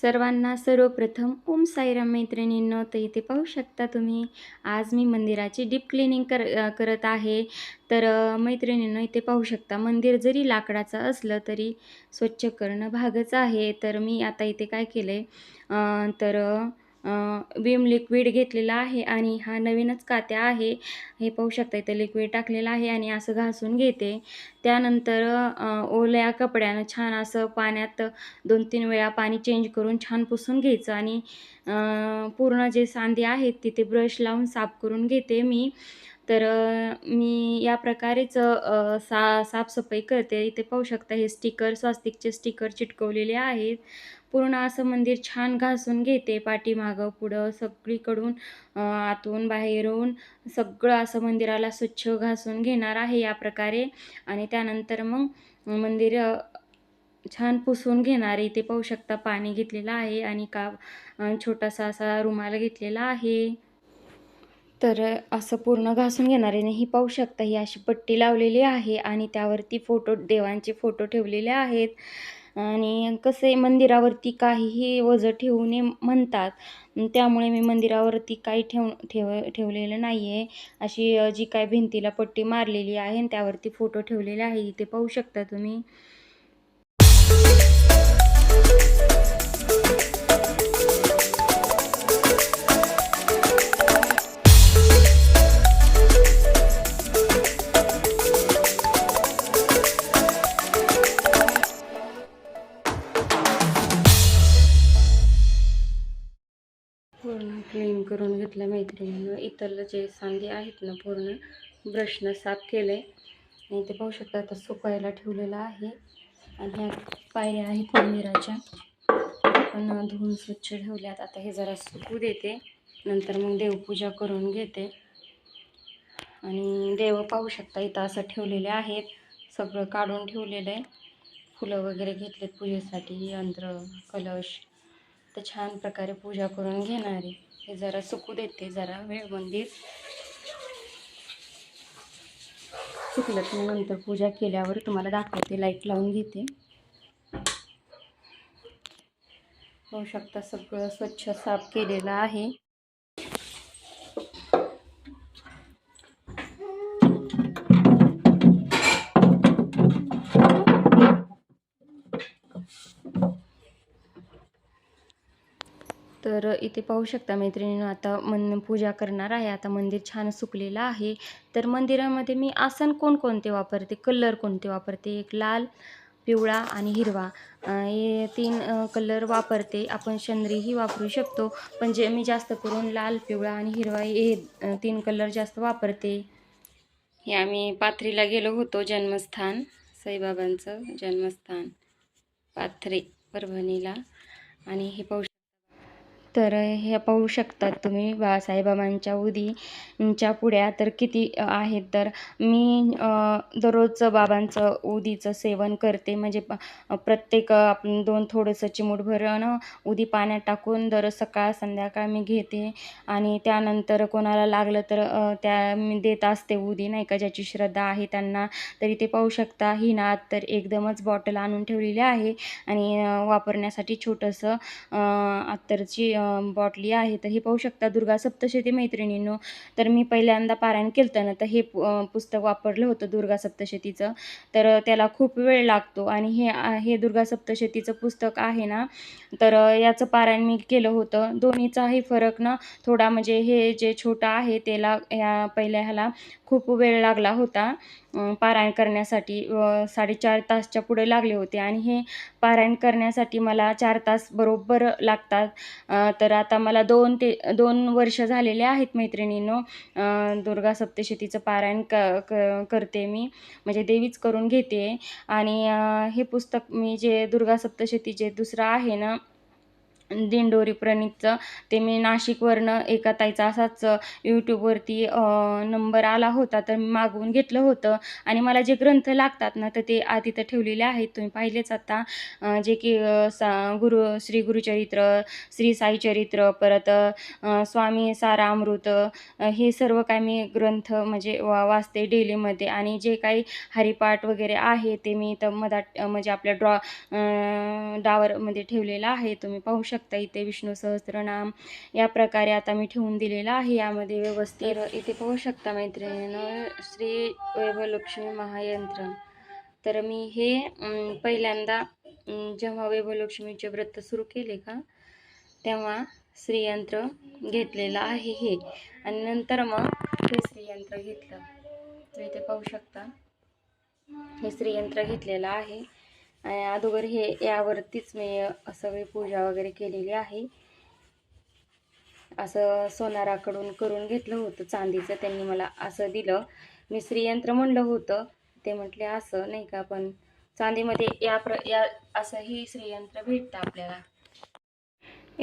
सर्वांना सर्वप्रथम ओम साईराम मैत्रिणींनो तर इथे पाहू शकता तुम्ही आज मी मंदिराची डीप क्लिनिंग कर करत आहे. तर मैत्रिणींनो इथे पाहू शकता मंदिर जरी लाकडाचं असलं तरी स्वच्छ करणं भागच आहे. तर मी आता इथे काय केलं आहे तर विम लिक्विड घेतलेला आहे आणि हा नवीनच कात्या आहे. हे पाहू शकता इथं लिक्विड टाकलेलं आहे आणि असं घासून घेते. त्यानंतर ओल्या कपड्यानं छान असं पाण्यात दोन तीन वेळा पाणी चेंज करून छान पुसून घ्यायचं आणि पूर्ण जे सांधे आहेत तिथे ब्रश लावून साफ करून घेते मी. तर मी या प्रकारेच सा साफसफाई करते. इथे पाहू शकता हे स्टिकर स्वास्तिकचे स्टिकर चिटकवलेले आहेत. पूर्ण असं मंदिर छान घासून घेते पाठीमागं पुढं सगळीकडून आतून बाहेरून. सगळं असं मंदिराला स्वच्छ घासून घेणार आहे या प्रकारे. आणि त्यानंतर मग मंदिर छान पुसून घेणार. आहे इथे पाहू शकता पाणी घेतलेलं आहे आणि का छोटासा असा रुमाल घेतलेला आहे. तर असं पूर्ण घासून घेणार आहे ही पाहू शकता ही अशी पट्टी लावलेली आहे आणि त्यावरती फोटो देवांचे फोटो ठेवलेले आहेत. आणि कसे मंदिरावरती काहीही वजं ठेवू नये म्हणतात. त्यामुळे मी मंदिरावरती काही ठेव ठेव ठेवलेलं नाही आहे अशी जी काय भिंतीला पट्टी मारलेली आहे आणि त्यावरती फोटो ठेवलेले आहे इथे पाहू शकता तुम्ही. इथलं जे सांधे आहेत ना पूर्ण ब्रशनं साफ केलं आणि ते पाहू शकता आता सुकायला ठेवलेलं आहे. आणि ह्या पायऱ्या आहेत मंदिराच्या. पण धुवून स्वच्छ ठेवल्यात. आता हे जरा सुकू देते. नंतर मग देवपूजा करून घेते. आणि देव पाहू शकता इथं असं ठेवलेले आहेत. सगळं काढून ठेवलेलं आहे. फुलं वगैरे घेतलेत पूजेसाठी यंत्र कलश. तर छान प्रकारे पूजा करून घेणारे. हे जरा सुकू देते जरा वेळ मंदिर. सुकलं की नंतर पूजा केल्यावर तुम्हाला दाखवते लाइट लावून घेते. होऊ शकता सगळं स्वच्छ साफ केलेलं आहे. तर इथे पाहू शकता मैत्रिणीनं आता मन पूजा करणार आहे. आता मंदिर छान सुकलेलं आहे. तर मंदिरामध्ये मी आसन कोणकोणते वापरते? कलर कोणते वापरते? एक लाल पिवळा आणि हिरवा. हे तीन कलर वापरते. आपण शंद्रीही वापरू शकतो. पण जे मी जास्त करून लाल पिवळा आणि हिरवा हे तीन कलर जास्त वापरते. हे आम्ही पाथरीला गेलो होतो जन्मस्थान. साईबाबांचं जन्मस्थान. पाथरी परभणीला. आणि हे पाहू तर हे पाहू शकतात तुम्ही बा उदींच्या उदीच्या पुड्या तर किती आहेत. तर मी दररोजचं बाबांचं उदीचं सेवन करते. म्हणजे प्रत्येक आपण दोन थोडंसं चिमूटभर उदी पाण्यात टाकून दर सकाळ संध्याकाळ मी घेते. आणि त्यानंतर कोणाला लागलं तर त्या मी देत असते उदी. नाही का ज्याची श्रद्धा आहे त्यांना. तरी ते पाहू शकता. ही ना तर एकदमच बॉटल आणून ठेवलेली आहे. आणि वापरण्यासाठी छोटंसं अत्तरची बॉटली आहे तर हे पाहू शकता दुर्गा सप्तशती मैत्रिणींनो. तर मी पहिल्यांदा पारायण केलं ना तर हे पुस्तक वापरलं होतं दुर्गा सप्तशतीचं. तर त्याला खूप वेळ लागतो आणि हे हे दुर्गा सप्तशतीचं पुस्तक आहे ना तर याचं पारायण मी केलं होतं. दोन्हीचाही फरक ना थोडा म्हणजे हे जे छोटं आहे त्याला या पहिल्या ह्याला खूप वेळ लागला होता पारायण करण्यासाठी. साडेचार तासच्या पुढे लागले होते आणि हे पारायण करण्यासाठी मला चार तास बरोबर लागतात. तर आता मला दोन ते दोन वर्ष झालेले आहेत मैत्रिणींनो. दुर्गा सप्तशतीचं पारायण क क करते मी. म्हणजे देवीच करून घेते. आणि हे पुस्तक मी जे दुर्गा सप्तशती जे दुसरं आहे ना दिंडोरी प्रणितचं ते मी नाशिकवरनं एका ताईचा असाच यूट्यूबवरती नंबर आला होता तर मी मागवून घेतलं होतं. आणि मला जे ग्रंथ लागतात ना तर ते आधी तिथं ठेवलेले आहेत. तुम्ही पाहिलेच आता जे की सा गुरु श्री गुरुचरित्र श्री साईचरित्र परत स्वामी सारामृत हे सर्व काय मी ग्रंथ म्हणजे वा वाचते डेलीमध्ये. आणि जे काही हरिपाठ वगैरे आहे ते मी इथं मधात म्हणजे आपल्या ड्रॉ डावरमध्ये ठेवलेलं आहे. तुम्ही पाहू शकता. इथे विष्णू सहस्त्रनाम या प्रकारे आता मी ठेवून दिलेलं आहे. यामध्ये व्यवस्थित इथे पाहू शकता मैत्रिणीनं श्री वैभवलक्ष्मी महायंत्र. तर मी हे पहिल्यांदा जेव्हा वैभवलक्ष्मीचे व्रत सुरू केले का तेव्हा श्रीयंत्र घेतलेलं आहे हे. आणि नंतर मग हे श्रीयंत्र घेतलं. तर इथे पाहू शकता हे श्रीयंत्र घेतलेलं आहे. आणि अगोदर हे यावरतीच मी सगळी पूजा वगैरे केलेली आहे. असं सोनाराकडून करून घेतलं होतं चांदीचं त्यांनी मला असं दिलं. मी श्रीयंत्र म्हणलं होतं. ते म्हटले असं नाही का पण चांदीमध्ये या प्र या असंही श्रीयंत्र भेटतं आपल्याला.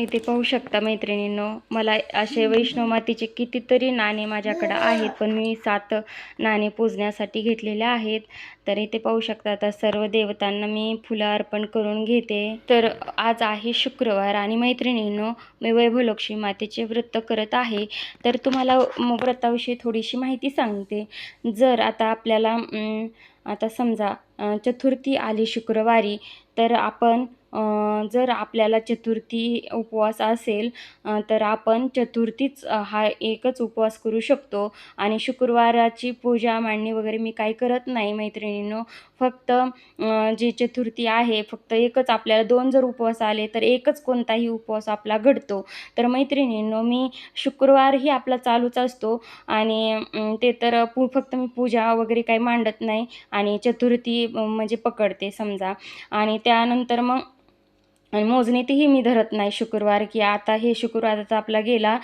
इथे पाहू शकता मैत्रिणींनो मला असे वैष्णव मातेचे कितीतरी नाणे माझ्याकडं आहेत पण मी सात नाणे पूजण्यासाठी घेतलेले आहेत. तर इथे पाहू शकता आता सर्व देवतांना मी फुलं अर्पण करून घेते. तर आज आहे शुक्रवार आणि मैत्रिणींनो मी वैभवलक्ष्मी मातेचे व्रत करत आहे. तर तुम्हाला व्रताविषयी थोडीशी माहिती सांगते. जर आता आपल्याला आता समजा चतुर्थी आली शुक्रवारी तर आपण जर आपल्याला चतुर्थी उपवास असेल तर आपण चतुर्थीच हा एकच उपवास करू शकतो. आणि शुक्रवाराची पूजा मांडणी वगैरे मी काही करत नाही मैत्रिणींनो. फक्त जी चतुर्थी आहे फक्त एकच आपल्याला दोन जर उपवास आले तर एकच कोणताही उपवास आपला घडतो. तर मैत्रिणींनो मी शुक्रवारही आपला चालूच असतो. आणि ते तर पू फक्त मी पूजा वगैरे काही मांडत नाही आणि चतुर्थी म्हणजे पकडते समजा. आणि त्यानंतर मग आणि मोजणीतही मी धरत नाही शुक्रवार की आता हे शुक्रवाराचा आपला गेला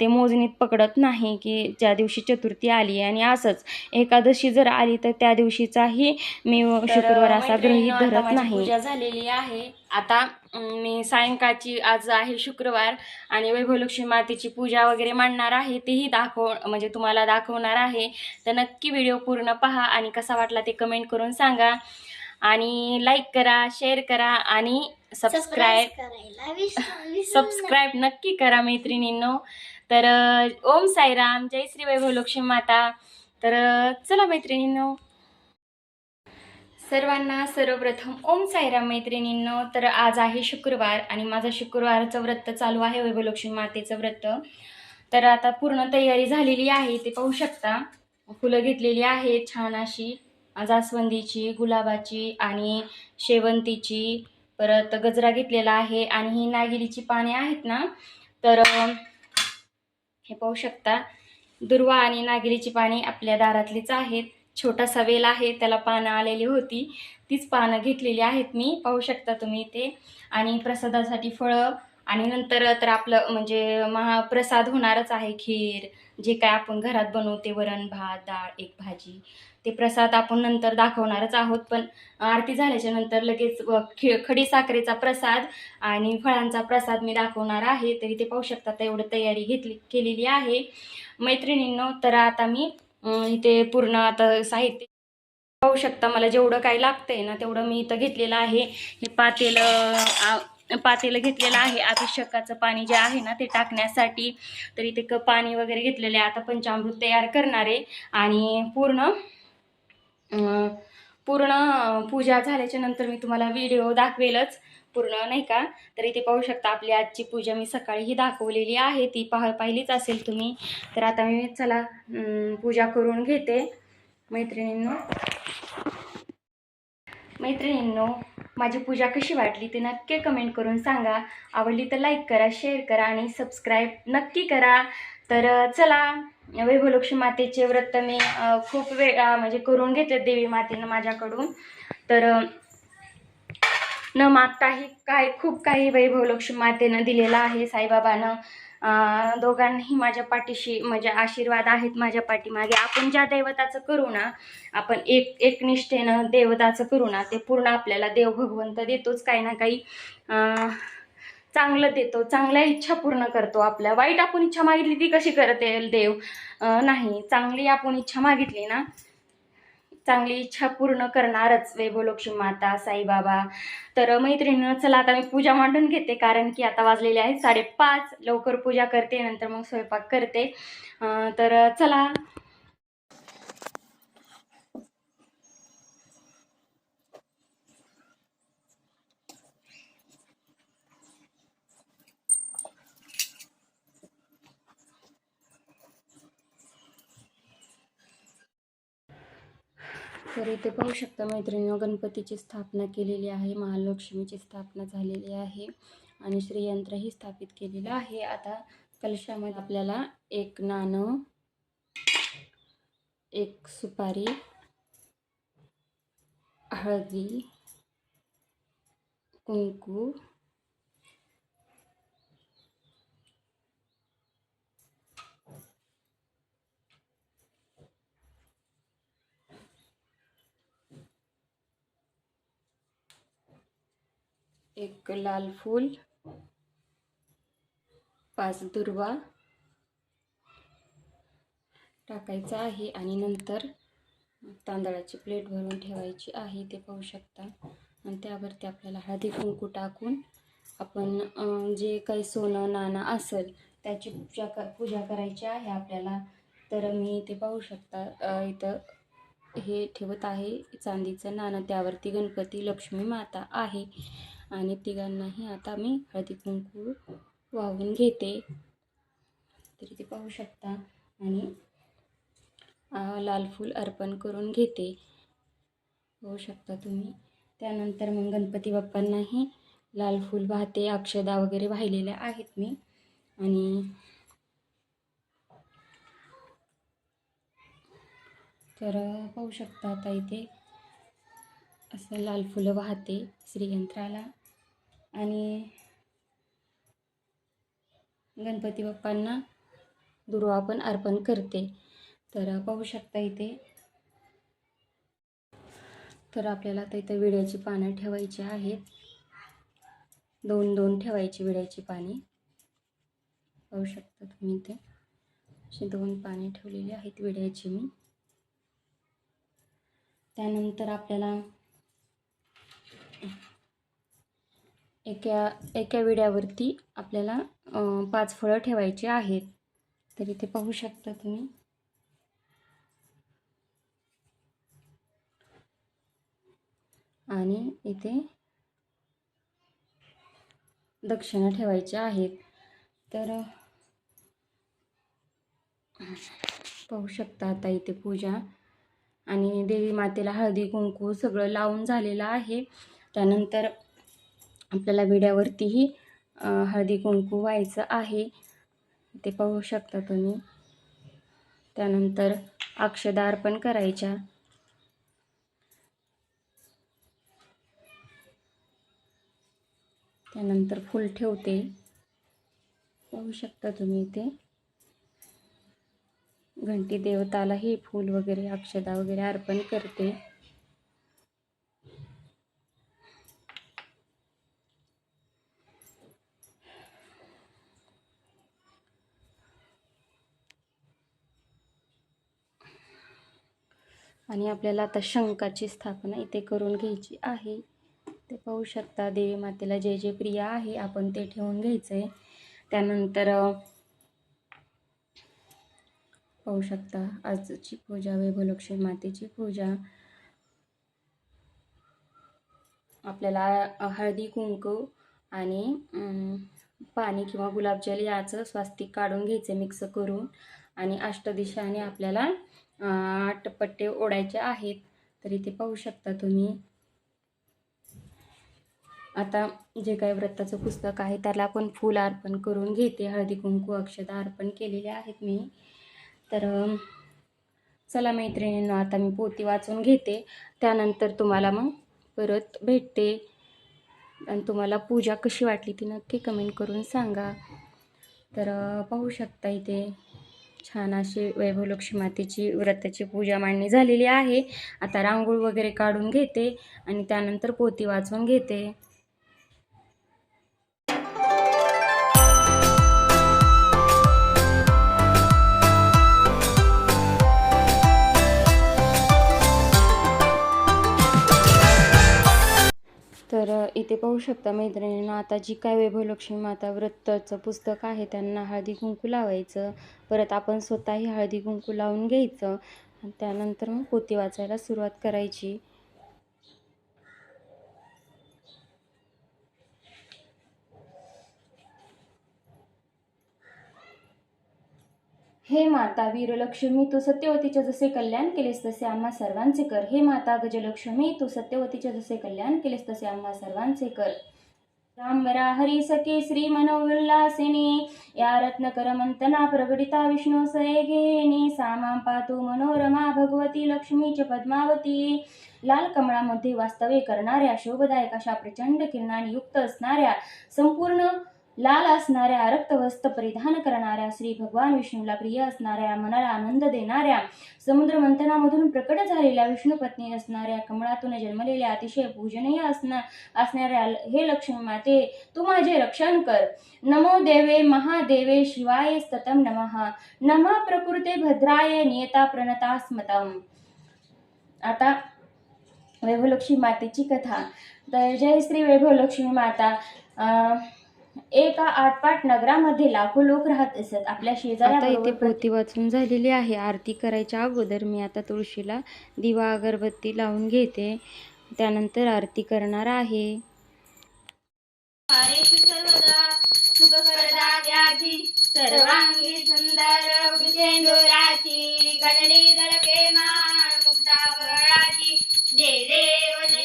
ते मोजणीत पकडत नाही की ज्या दिवशी चतुर्थी आली आणि असंच एकादशी जर आली तर त्या दिवशीचाही मी शुक्रवार असा गृहीत धरत नाही. पूजा झालेली आहे. आता मी सायंकाळची आज आहे शुक्रवार आणि वैभवलक्ष्मी मातेची पूजा वगैरे मांडणार आहे तेही दाखव म्हणजे तुम्हाला दाखवणार आहे. तर नक्की व्हिडिओ पूर्ण पहा आणि कसा वाटला ते कमेंट करून सांगा. आणि लाईक करा शेअर करा आणि सबस्क्राईब सबस्क्राईब नक्की करा मैत्रिणींनो. तर ओम साईराम जय श्री वैभव लक्ष्मी माता. तर चला मैत्रिणींनो. सर्वांना सर्वप्रथम ओम साईराम मैत्रिणींनो. तर आज आहे शुक्रवार आणि माझं शुक्रवारचं व्रत चालू आहे वैभवलक्ष्मी मातेचं व्रत. तर आता पूर्ण तयारी झालेली आहे ते पाहू शकता. फुलं घेतलेली आहेत छान अशी जास्वंदीची गुलाबाची आणि शेवंतीची. परत गजरा घेतलेला आहे आणि ही नागिलीची पाने आहेत ना तर हे पाहू शकता दुर्वा आणि नागिलीची पाने आपल्या दारातलीच आहेत. छोटासा वेल आहे त्याला पानं आलेली होती. तीच पानं घेतलेली आहेत मी पाहू शकता तुम्ही इथे. आणि प्रसादासाठी फळं आणि नंतर तर आपलं म्हणजे महाप्रसाद होणारच आहे खीर जे काय आपण घरात बनवते वरण भात डाळ एक भाजी ते प्रसाद आपण नंतर दाखवणारच आहोत. पण आरती झाल्याच्यानंतर लगेच व खडी साखरेचा प्रसाद आणि फळांचा प्रसाद मी दाखवणार आहे. तरी ते पाहू शकता एवढं तयारी घेतली केलेली आहे. मैत्रिणींनो तर आता मी इथे पूर्ण आता साहित्य पाहू शकता. मला जेवढं काही लागतंय ना तेवढं मी इथं घेतलेलं आहे. हे पातेलं पातेलं घेतलेलं आहे. अभिषेकाचं पाणी जे आहे ना ते टाकण्यासाठी तर इथे क पाणी वगैरे घेतलेले आता पंचामृत तयार करणार आहे. आणि पूर्ण पूर्ण पूजा झाल्याच्यानंतर मी तुम्हाला व्हिडिओ दाखवेलच. पूर्ण नाही का? तर इथे पाहू शकता आपली आजची पूजा मी सकाळीही दाखवलेली आहे. ती पाह पाहिलीच असेल तुम्ही. तर आता मी चला पूजा करून घेते. मैत्रिणींना. मैत्रिणींनो माझी पूजा कशी वाटली ते नक्की कमेंट करून सांगा. आवडली तर लाईक करा शेअर करा आणि सबस्क्राईब नक्की करा. तर चला वैभवलक्ष्मी मातेचे व्रत मी खूप वेळा म्हणजे करून घेतले देवी मातेनं माझ्याकडून. तर न मागताही काय खूप काही वैभवलक्ष्मी मातेनं दिलेलं आहे साईबाबानं. दोघांनाही माझ्या पाठीशी म्हणजे आशीर्वाद आहेत माझ्या पाठीमागे. आपण ज्या दैवताचं करू ना आपण एक एकनिष्ठेनं देवताचं करू ना ते पूर्ण आपल्याला देव भगवंत देतोच काही ना काही चांगलं देतो चांगल्या इच्छा पूर्ण करतो आपल्या. वाईट आपण इच्छा मागितली ती कशी करते देव? नाही चांगली आपण इच्छा मागितली ना चांगली इच्छा पूर्ण करणारच वैभवलक्ष्मी माता साईबाबा. तर मैत्रिणीनं चला आता मी पूजा मांडून घेते कारण की आता वाजलेले आहेत साडेपाच. लवकर पूजा करते नंतर मग स्वयंपाक करते. अं, तर चला. तर इथे पाहू शकता मैत्रिणी गणपतीची स्थापना केलेली आहे महालक्ष्मीची स्थापना झालेली आहे आणि श्रीयंत्रही स्थापित केलेलं आहे. आता कलशामध्ये आपल्याला एक नाणं एक सुपारी हळदी कुंकू एक लाल फूल पाच दुर्वा टाकायचा आहे आणि नंतर तांदळाची प्लेट भरून ठेवायची आहे ते पाहू शकता. आणि त्यावरती आपल्याला हळदी कुंकू टाकून आपण जे काही सोनं नाणं असेल त्याची पूजा कर पूजा करायची आहे आपल्याला. तर मी इथे पाहू शकता इथं हे ठेवत आहे चांदीचं नाणं. त्यावरती गणपती लक्ष्मी माता आहे. आणि तिघांनाही आता मी हळदी कुंकू वाहून घेते. तरी ते पाहू शकता. आणि लाल फूल अर्पण करून घेते. पाहू शकता तुम्ही. त्यानंतर मग गणपती बाप्पांनाही लाल फूल वाहते. अक्षदा वगैरे वाहिलेल्या आहेत मी. आणि तर पाहू शकता आता इथे असं लाल फुलं वाहते श्रीयंत्राला. आणि गणपती बाप्पांना दुर्वा पण अर्पण करते. तर पाहू शकता इथे. तर आपल्याला आता इथं विड्याची पानं ठेवायची आहेत. दोन दोन ठेवायची विड्याची पाने. पाहू शकता तुम्ही इथे. अशी दोन पाने ठेवलेली आहेत विड्याची मी. त्यानंतर आपल्याला एका एका विड्यावरती आपल्याला पाच फळं ठेवायची आहेत. तर इथे पाहू शकता तुम्ही. आणि इथे दक्षिणा ठेवायच्या आहेत. तर पाहू शकता आता इथे पूजा आणि देवी मातेला हळदी कुंकू सगळं लावून झालेलं आहे. त्यानंतर आपल्याला विड्यावरतीही हळदी कुंकू व्हायचं आहे. ते पाहू शकता तुम्ही. त्यानंतर अक्षदा अर्पण करायच्या. त्यानंतर फूल ठेवते. पाहू शकता तुम्ही इथे. घंटी देवतालाही फूल वगैरे अक्षदा वगैरे अर्पण करते. आणि आपल्याला आता शंकाची स्थापना इथे करून घ्यायची आहे. ते पाहू शकता देवी मातेला जे जे प्रिय आहे आपण ते ठेवून घ्यायचं आहे त्यानंतर पाहू शकता आजची पूजा वैभवलक्ष्मी मातेची पूजा. आपल्याला हळदी कुंकू आणि पाणी किंवा गुलाबजल याचं स्वास्तिक काढून घ्यायचं मिक्स करून. आणि अष्टदिशाने आपल्याला आठ पट्टे ओढायचे आहेत तर इथे पाहू शकता तुम्ही. आता जे काही व्रताचं पुस्तक आहे त्याला आपण फूल अर्पण करून घेते. हळदी कुंकू अक्षता अर्पण केलेले आहेत मी. तर चला मैत्रिणींनो आता मी पोती वाचून घेते. त्यानंतर तुम्हाला मग परत भेटते. आणि तुम्हाला पूजा कशी वाटली ती नक्की कमेंट करून सांगा. तर पाहू शकता इथे. छान अशी वैभवलक्ष्मी मातेची व्रताची पूजा मांडणी झालेली आहे. आता रांगोळ वगैरे काढून घेते आणि त्यानंतर पोती वाचून घेते. तर इथे पाहू शकता मैत्रिणींना आता जी काय वैभव लक्ष्मी माता व्रताचं पुस्तक आहे त्यांना हळदी कुंकू लावायचं. परत आपण स्वतःही हळदी कुंकू लावून घ्यायचं. त्यानंतर मग पोती वाचायला सुरुवात करायची. हे माता वीरलक्ष्मी तू सत्यवतीचे जसे कल्याण केलेस तसे आम्हा सर्वांचे कर. हे माता गजलक्ष्मी तू सत्यवतीचे जसे कल्याण केलेस तसे आम्हा सर्वांचे कर. राम हरी सके श्री मनोल्लासिनी या रत्नकरमंतना मंतना प्रगडिता विष्णू घेणी सामां पातु मनोरमा भगवती लक्ष्मीच पद्मावती. लाल कमळामध्ये वास्तव्य करणाऱ्या शोभदायक अशा प्रचंड किरणाने युक्त असणाऱ्या संपूर्ण लाल असणाऱ्या रक्तवस्त्र परिधान करणाऱ्या श्री भगवान विष्णूला प्रिय असणाऱ्या मनाला आनंद देणाऱ्या समुद्र मंथनामधून प्रकट झालेल्या विष्णू पत्नी असणाऱ्या कमळातून जन्मलेल्या अतिशय पूजनीय असणा असणाऱ्या हे लक्ष्मी माते तू माझे रक्षण कर. नमो देवे महादेवे शिवाय स्ततम नमः. नमः प्रकृते भद्राय नियता प्रणता स्मतम. आता वैभवलक्ष्मी मातेची कथा. तर जय श्री वैभवलक्ष्मी माता. अं, एका आटपाट नगरामध्ये लाखो लोक राहत असत. आपल्या आता इथे पोती वाचून झालेली आहे. आरती करायच्या अगोदर मी आता तुळशीला दिवा अगरबत्ती लावून घेते. त्यानंतर आरती करणार आहे. सर्वदा सर्वांगी सुंदर मान मुक्ता फळाची जय देव जय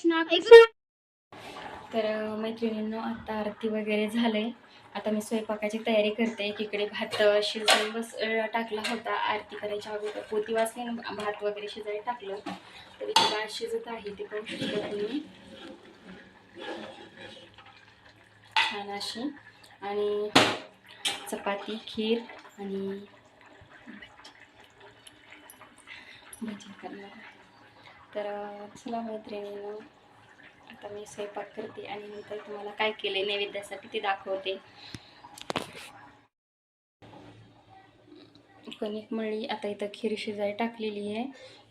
कृष्णा कृष्णा कृष्ण. तर मैत्रिणींनो आता आरती वगैरे झालंय. आता मी स्वयंपाकाची तयारी करते. एकीकडे भात शिजवून बस टाकला होता. आरती करायच्या अगोदर पोती वाचली ना भात वगैरे शिजायला टाकलं. तर इथे भात शिजत आहे. ते शकता तुम्ही छान अशी. आणि चपाती खीर आणि भजी. करणार. तर चला मैत्रिणींनो आता मी स्वयंपाक करते आणि नंतर तुम्हाला काय केले नैवेद्यासाठी ते दाखवते. कणिक मळी आता इथं खीर शिजाई टाकलेली आहे.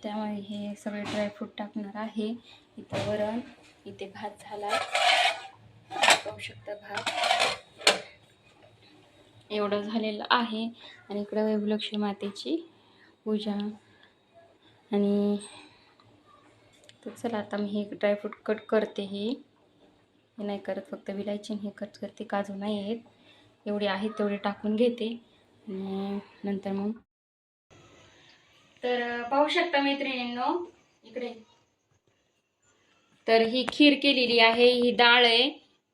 त्यामुळे हे सगळे ड्रायफ्रूट टाकणार आहे. इथं वरण इथे भात झाला. पाहू शकता भात. एवढं झालेलं आहे. आणि इकडं वैभलक्ष्मी मातेची पूजा. आणि तर चला आता मी हे ड्रायफ्रूट कट करते हे. हे नाही करत फक्त विलायची हे कट करते. काजू नाही आहेत. एवढे आहेत तेवढे टाकून घेते. आणि नंतर मग. तर पाहू शकता मैत्रिणींनो इकडे. तर ही खीर केलेली आहे. ही डाळ आहे.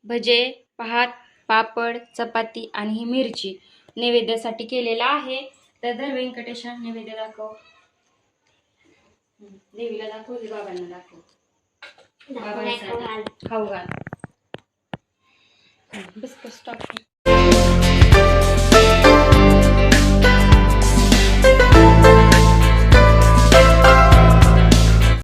भजे भात पापड चपाती आणि ही मिरची. नैवेद्यासाठी केलेला आहे. तर धर व्यंकटेशा नैवेद्य दाखव. देवीला दाखव दे बाबांना दाखव. बाबांसाठी. खाऊ घाल. बस बस टाक